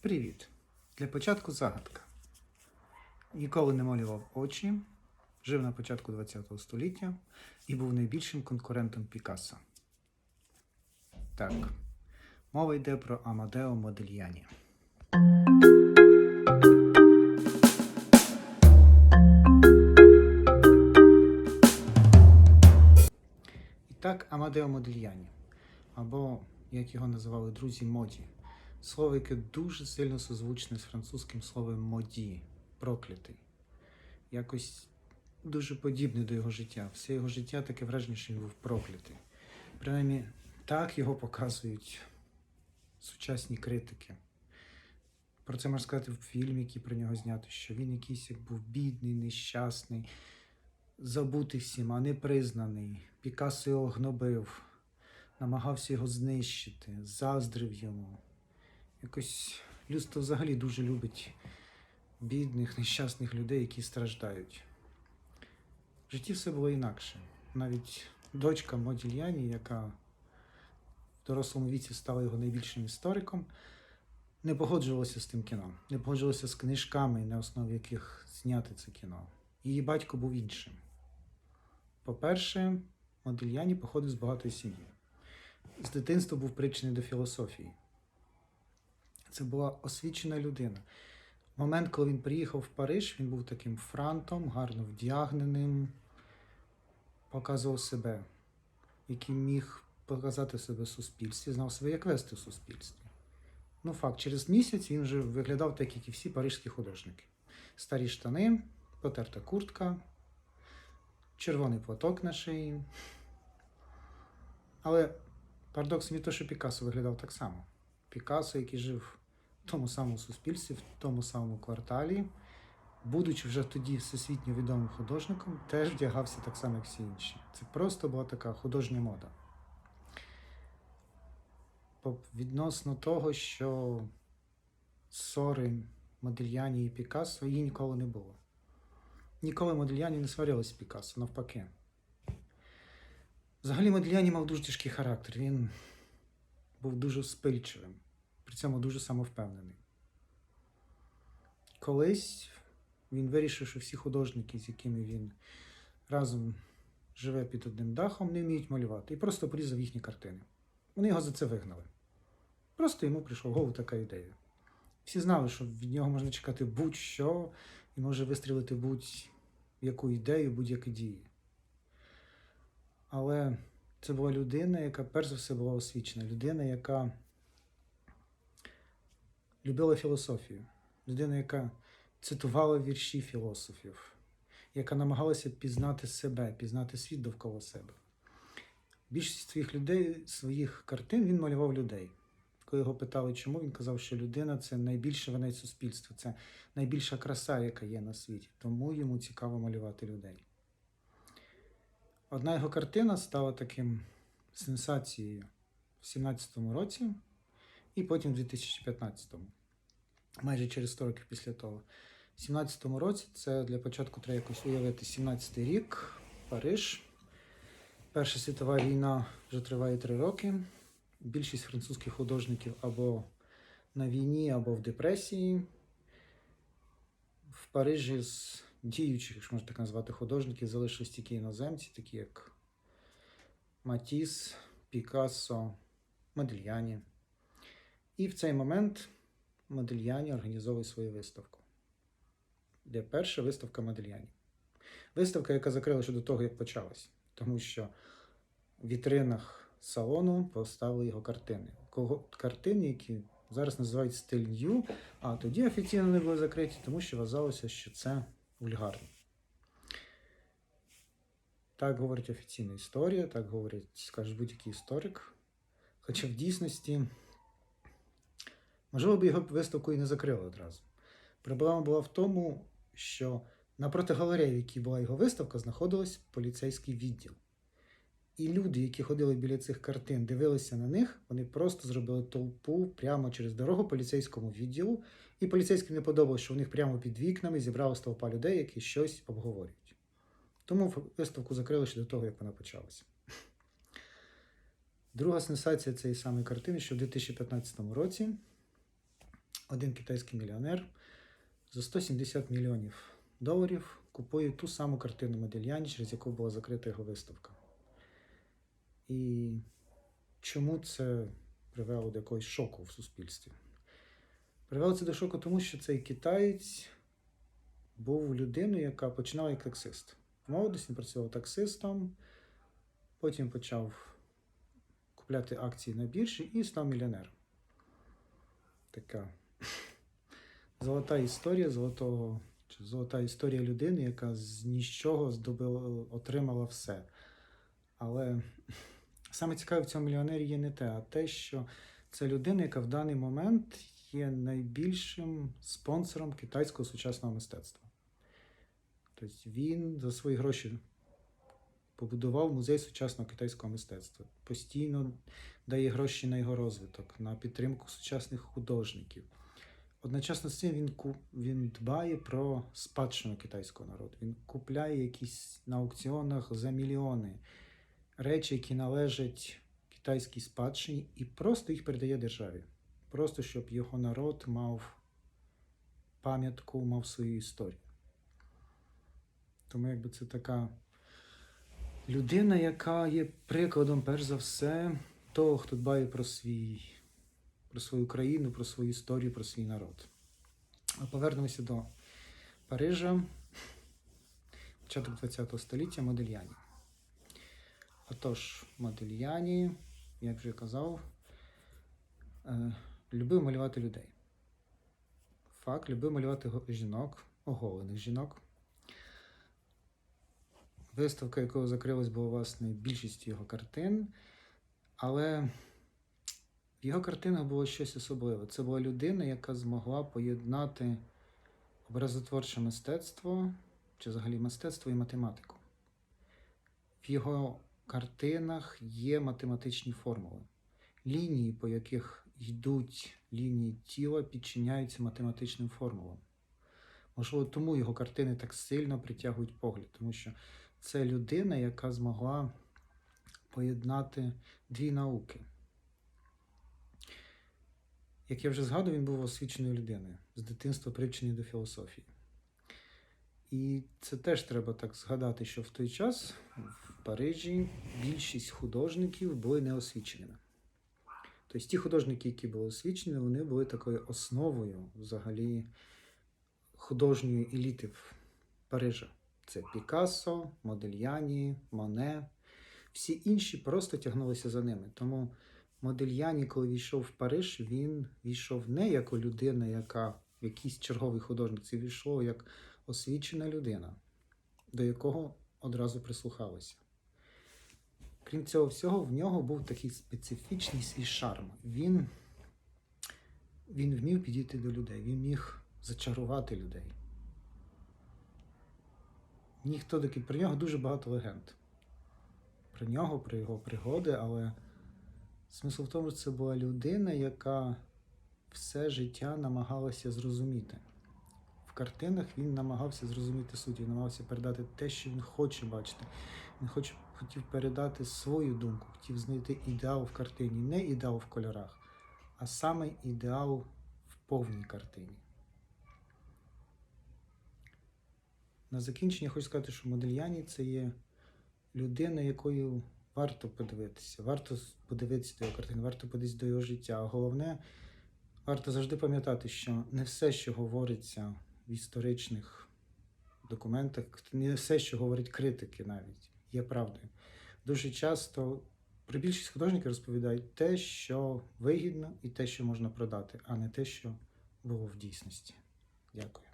Привіт! Для початку загадка. Ніколи не малював очі, жив на початку ХХ століття і був найбільшим конкурентом Пікассо. Так, мова йде про Амадео Модельяні. І так, Амадео Модельяні, або, як його називали друзі, Моді. Слово, яке дуже сильно созвучне з французьким словом моді, проклятий. Якось дуже подібне до його життя. Все його життя таке враження, що він був проклятий. Принаймні, так його показують сучасні критики. Про це можна сказати в фільмі, який про нього знято, що він якийсь як був бідний, нещасний, забутий всіма, непризнаний. Пікассо його гнобив, намагався його знищити, заздрив йому. Якось людство взагалі дуже любить бідних, нещасних людей, які страждають. В житті все було інакше. Навіть дочка Модільяні, яка в дорослому віці стала його найбільшим істориком, не погоджувалася з тим кіно, не погоджувалася з книжками, на основі яких зняти це кіно. Її батько був іншим. По-перше, Модільяні походив з багатої сім'ї. З дитинства був причений до філософії. Це була освічена людина. В момент, коли він приїхав в Париж, він був таким франтом, гарно вдягненим, показував себе, який міг показати себе в суспільстві, знав себе, як вести в суспільстві. Ну, факт, через місяць він вже виглядав так, як і всі парижські художники. Старі штани, потерта куртка, червоний платок на шиї. Але парадокс не те, що Пікассо виглядав так само. Пікассо, який жив тому самому суспільстві, в тому самому кварталі, будучи вже тоді всесвітньо відомим художником, теж вдягався так само, як всі інші. Це просто була така художня мода. Відносно того, що ссори Модельяні і Пікассо її ніколи не було. Ніколи Модельяні не сварилися з Пікассо, навпаки. Взагалі Модельяні мав дуже тяжкий характер. Він був дуже спильчивим, при цьому дуже самовпевнений. Колись він вирішив, що всі художники, з якими він разом живе під одним дахом, не вміють малювати, і просто порізав їхні картини. Вони його за це вигнали. Просто йому прийшла в голову така ідея. Всі знали, що від нього можна чекати будь-що, і може вистрілити будь-яку ідею, будь-які дії. Але це була людина, яка перш за все була освічена, людина, яка любила філософію, людина, яка цитувала вірші філософів, яка намагалася пізнати себе, пізнати світ довкола себе. Більшість своїх людей, своїх картин він малював людей. Коли його питали, чому, він казав, що людина це найбільше венець суспільства, це найбільша краса, яка є на світі. Тому йому цікаво малювати людей. Одна його картина стала таким сенсацією в 17-му році, і потім в 2015-му, майже через 100 років після того. В 17-му році це для початку треба якось уявити 17-й рік, Париж. Перша світова війна вже триває три роки. Більшість французьких художників або на війні, або в депресії. В Парижі з діючих, якщо можна так назвати, художників залишились тільки іноземці, такі як Матіс, Пікассо, Модельяні. І в цей момент Модельяні організовує свою виставку. Де перша виставка Модельяні. Виставка, яка закрила ще до того, як почалась. Тому що в вітринах салону поставили його картини. Кого картини, які зараз називають стиль нью, а тоді офіційно не були закриті, тому що вважалося, що це вульгарно. Так говорить офіційна історія, так говорить, скаже будь-який історик. Хоча в дійсності, можливо, б його виставку і не закрили одразу. Проблема була в тому, що напроти галереї, в якій була його виставка, знаходилась поліцейський відділ. І люди, які ходили біля цих картин, дивилися на них, вони просто зробили толпу прямо через дорогу поліцейському відділу. І поліцейським не подобалося, що у них прямо під вікнами зібралась толпа людей, які щось обговорюють. Тому виставку закрили ще до того, як вона почалася. Друга сенсація цієї самої картини, що в 2015 році один китайський мільйонер за 170 мільйонів доларів купує ту саму картину Модельяні, через яку була закрита його виставка. І чому це привело до якогось шоку в суспільстві? Привело це до шоку, тому що цей китаєць був людиною, яка починала як таксист. В молодості працював таксистом, потім почав купляти акції на біржі і став мільйонером. Така золота історія золотого, чи золота історія людини, яка з нічого здобила, отримала все. Але саме цікаве в цьому мільйонері є не те, а те, що це людина, яка в даний момент є найбільшим спонсором китайського сучасного мистецтва. Тобто він за свої гроші побудував музей сучасного китайського мистецтва. Постійно дає гроші на його розвиток, на підтримку сучасних художників. Одночасно з цим він, він дбає про спадщину китайського народу. Він купляє якісь на аукціонах за мільйони речі, які належать китайській спадщині, і просто їх передає державі. Просто щоб його народ мав пам'ятку, мав свою історію. Тому якби це така людина, яка є прикладом, перш за все, того, хто дбає про свій, про свою країну, про свою історію, про свій народ. Повернемося до Парижа, початок ХХ століття Модельяні. Отож, Модельяні, як вже казав, е, любив малювати людей. Факт, любив малювати жінок, оголених жінок. Виставка, якого закрилась, була власне більшістю його картин, але в його картинах було щось особливе. Це була людина, яка змогла поєднати образотворче мистецтво, чи взагалі мистецтво і математику. В його картинах є математичні формули. Лінії, по яких йдуть лінії тіла, підчиняються математичним формулам. Можливо, тому його картини так сильно притягують погляд, тому що це людина, яка змогла поєднати дві науки. Як я вже згадував, він був освіченою людиною, з дитинства привчений до філософії. І це теж треба так згадати, що в той час в Парижі більшість художників були неосвіченими. Тобто ті художники, які були освічені, вони були такою основою взагалі художньої еліти в Парижа. Це Пікассо, Модельяні, Моне. Всі інші просто тягнулися за ними. Тому Модельяні, коли війшов в Париж, він війшов не як людина, яка якийсь черговий художник, це війшов як освічена людина, до якого одразу прислухалися. Крім цього всього, в нього був такий специфічний свій шарм. Він, він вмів підійти до людей, він міг зачарувати людей. Ніхто такий про нього дуже багато легенд. Про нього, про його пригоди, але смисл в тому, що це була людина, яка все життя намагалася зрозуміти. В картинах він намагався зрозуміти суть, він намагався передати те, що він хоче бачити. Він хоче, хотів передати свою думку, хотів знайти ідеал в картині, не ідеал в кольорах, а саме ідеал в повній картині. На закінчення хочу сказати, що Модельяні це є людина, якою варто подивитися. Варто подивитися до його картин, варто подивитися до його життя. А головне, варто завжди пам'ятати, що не все, що говориться в історичних документах, не все, що говорять критики навіть, є правдою. Дуже часто про більшість художників розповідають те, що вигідно, і те, що можна продати, а не те, що було в дійсності. Дякую.